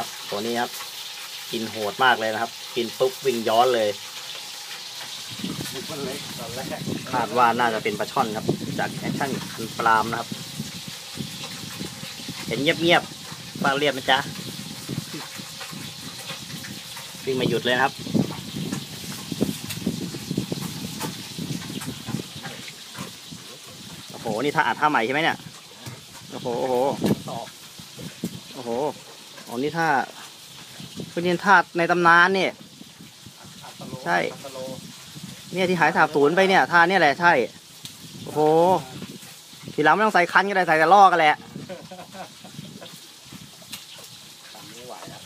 ครับ ตัวนี้ครับกินโหดมากเลยนะครับ กินปุ๊บวิ่งย้อนเลยคาดว่าน่าจะเป็นปลาช่อนครับ จากแอคชั่นคันปลามนะครับ เห็นเงียบๆปลาเรียบนะจ๊ะวิ่งมาหยุดเลยครับโอ้โหนี่ท่าอัดท่าใหม่ใช่ไหมเนี่ย โอ้โห โอ้โหตอกโอ้โห อ๋อนี่ท่าเป็นยนท่าในตำนานเนี่ยอัดตะโลใช่อัดตะโลเนี่ยที่หายสาบสูญไปเนี่ยท่าเนี่ยแหละใช่ โอ้โห ทีหลังไม่ต้องใส่คันก็ได้ใส่แต่ลอกกันแหละทำไม่ไหวอะ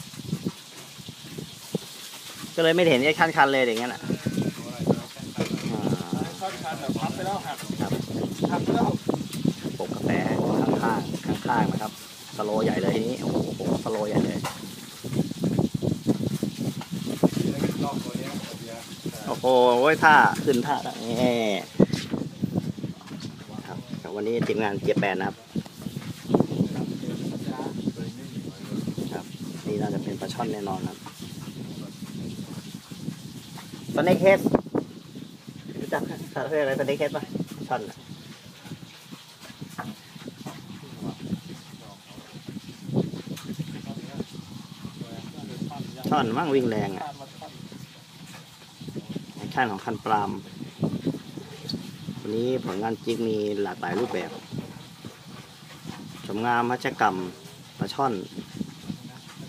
ก็เลยไม่เห็นไอ้คันคันๆเลยอย่างนั้นอะอ่าเข้าคันแบบพับไปแล้วหักครับหักไปแล้วปกกาแฟข้างๆข้างๆนะครับสโลว์ใหญ่เลยทีนี้ โอ้โหสโลว์ใหญ่เลย รอบตัวเนี้ยเบียร์ โอ้โหท่าขึ้นท่าแน่ครับครับวันนี้ทีมงานเจียแปนนะครับ นี่น่าจะเป็นปลาช่อนแน่นอนครับสเน็กเฮดรู้จักสัตว์เรียกอะไรสเน็กเฮดป่ะช่อนช่อนมั่งวิ่งแรงอะ ชันของคันปรามวันนี้ผลงานจิกมีหลากหลายรูปแบบสมงามพัชกรรมปลาช่อน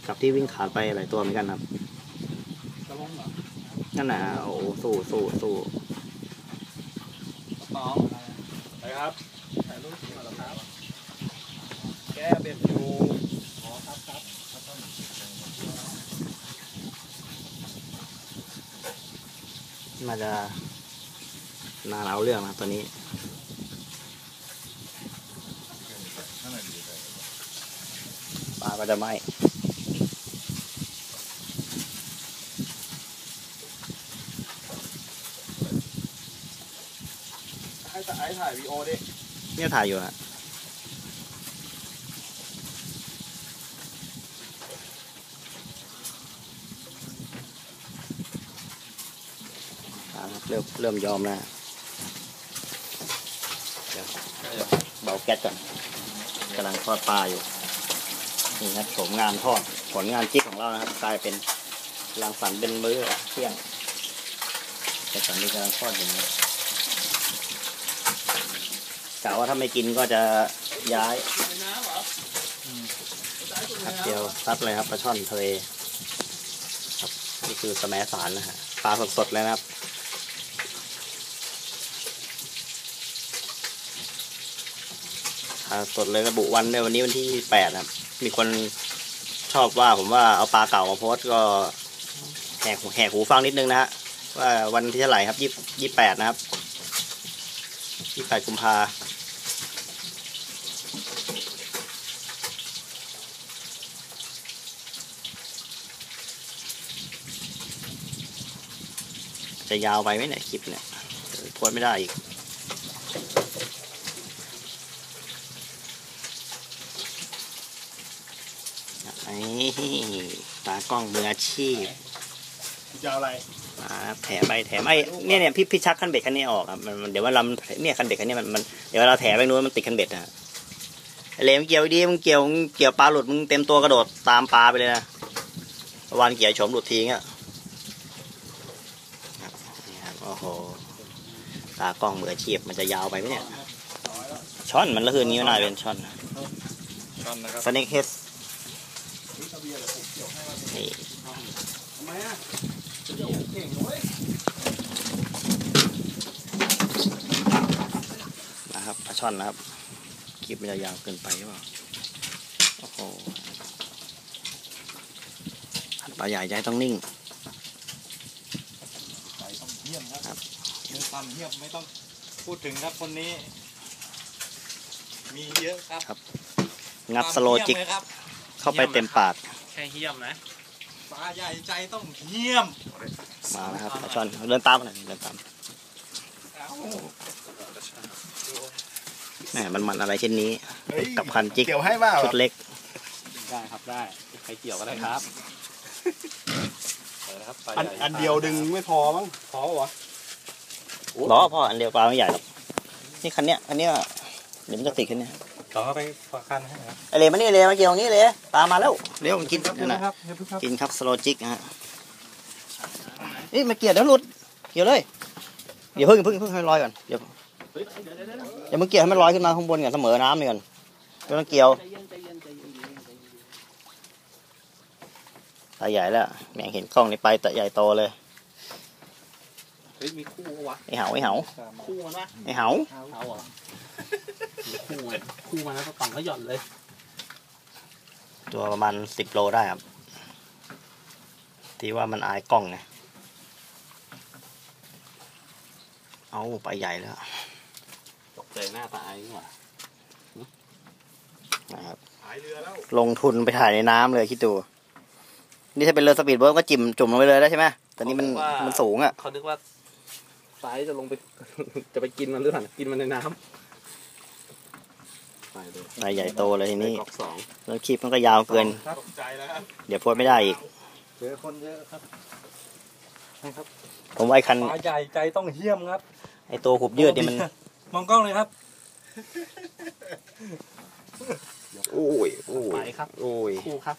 กับที่วิ่งขาดไปหลายตัวเหมือนกันครับนั่นน่ะโอ้สู้สู้สู้ตองไปครับถ่ายรูปมาแล้วครับ แก้เบ็ดอยู่อ๋อครับครับ น่าจะนานเอาเรื่องนะครับตัวนี้ปลาก็จะไหมให้แต่ไอ้ถ่ายวีโอดิเนี่ยถ่ายอยู่ฮะ ครับเริ่มเริ่มยอมแล้วเดี๋ยวเบาแก๊สก่อนกำลังทอดปลาอยู่ นี่ครับโฉมงานทอดผลงานจิ๊กของเรานะครับกลายเป็นรังสรรค์เป็นมื้อเที่ยงแต่ตอนนี้กำลังทอดอยู่นะครับกะว่าถ้าไม่กินก็จะย้ายครับเดียวซัดเลยครับปลาช่อนทะเลครับนี่คือสมสารนะฮะปลาสดๆเลยนะครับปลา สดเลยระบุวันด้วยวันนี้วันที่แปดครับ มีคนชอบว่าผมว่าเอาปลาเก่ามาโพสก็แหกแหกหูฟังนิดนึงนะฮะว่าวันที่เท่าไหร่ครับยี่ยี่แปดนะครับยี่แปดกุมภาจะยาวไปไหมเนี่ยคลิปเนี่ยโพสไม่ได้อีก ไอ้ตากล้องมืออาชีพจะเอาอะไรอ่าแถมไปแถมไอ้เนี่ยเนี่ยพี่พี่ชักคันเบ็ดคันนี้ออกครับมันมันเดี๋ยวว่าลำเนี่ยคันเบ็ดคันนี้มันมันเดี๋ยวเราแถไปนู้นมันติดคันเบ็ดนะไอ้เลมงเกี่ยวดีมึงเกี่ยวมึงเกี่ยวปลาหลุดมึงเต็มตัวกระโดดตามปลาไปเลยนะวันเกี่ยวโฉมหลุดทิ้งอะครับนี่ครับโอ้โหตากล้องมืออาชีพมันจะยาวไปไหมเนี่ยช่อนมันละคืนนี้ไม่น่าเป็นช่อนช่อนนะครับสเน็กเฮด นี่ทะเบียนเหรอผมเกี่ยวให้มานี่ทำไมอะเกี่ยวเก่งเว้ยนะครับปลาช่อนนะครับคลิปมันจะยาวเกินไปหรือเปล่าโอ้โหปลาใหญ่ใจต้องนิ่งใจต้องเยี่ยมครับครับเนื้อตันเยี่ยมไม่ต้องพูดถึงครับคนนี้ มีเยอะครับ งับสโลจิกเยี่ยมเลยครับ เข้าไปเต็มปากแค่เยี่ยมนะปลาใหญ่ใจต้องเยี่ยม มานะครับปลาช่อนเดินตามมาหน่อยเดินตามเอ้าแหมมันมันอะไรเช่นนี้เฮ้ยกับคันจิกเกี่ยวให้เปล่าชุดเล็ก ได้ครับได้ให้เกี่ยวก็ได้ครับไปนะครับปลาอันใหญ่อันเดียวดึงไม่พอมั้งพอปะวะล้อพ่ออันเดียวปลาไม่ใหญ่หรอกนี่คันเนี้ยคันเนี้ยเดี๋ยวมันจะติดคันเนี้ย ต่อเข้าไปฝากคันให้ครับไอเลมานี่เลยมาเกี่ยวตรงนี้เลยตามมาแล้วเร็วมันกินนั่นน่ะครับเดี๋ยวครับกินครับสโลจิกฮะนี่มาเกี่ยวเดี๋ยวหลุดเกี่ยวเลยเดี๋ยวเพิ่งเพิ่งเพิ่งให้ลอยก่อนเดี๋ยวอย่ามึงเกี่ยวให้มันลอยขึ้นมาข้างบนก่อนเสมอน้ำนี่ก่อนไม่ต้องเกี่ยวตาใหญ่แล้วแมงเห็นกล้องนี่ไปตาใหญ่โตเลยเฮ้ยมีคู่ปะวะไอเหาไอเหาคู่มันปะไอเหาเอาเหรอมี คู่มันคู่มันแล้วก็ต่องก็หย่อนเลย ตัวประมาณสิบโลได้ครับ ที่ว่ามันอายกล้องไง เอาไปใหญ่แล้วตกใจหน้าตาไอ้นี่หว่านะครับหายเรือแล้วลงทุนไปถ่ายในน้ำเลยคิดดู นี่ถ้าเป็นเรือสปีดโบ๊ทก็จิ่มจุ่มลงไปเลยได้ใช่ไหมแต่นี่มันมันสูงอะ เขานึกว่าไซส์จะลงไป จะไปกินมันหรือเปล่ากินมันในน้ำ ไปเลยใบใหญ่โตเลยทีนี้ กอกสองแล้วคลิปมันก็ยาวเกิน ตกใจแล้วครับเดี๋ยวโพสต์ไม่ได้อีก เจอคนเยอะครับนะครับผมว่าไอ้คันปลาใหญ่ใจต้องเหี้ยมครับไอ้ตัวหุบยืดนี่มันมองกล้องเลยครับโอ้ยโอ้ไปยครับโอ้ยคู่ครับ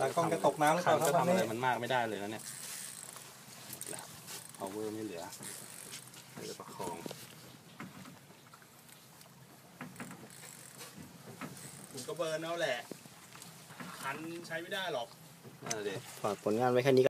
ตากล้องจะตกน้ำหรือเปคัล่านครับก็ทำอะไรวันนี้มันมากไม่ได้เลยนะเนี่ย power ไม่เหลือเหลือประคอง ผม ก็เบิร์นเอาแหละคันใช้ไม่ได้หรอก นั่นแหละดิฝากผลงานไว้แค่นี้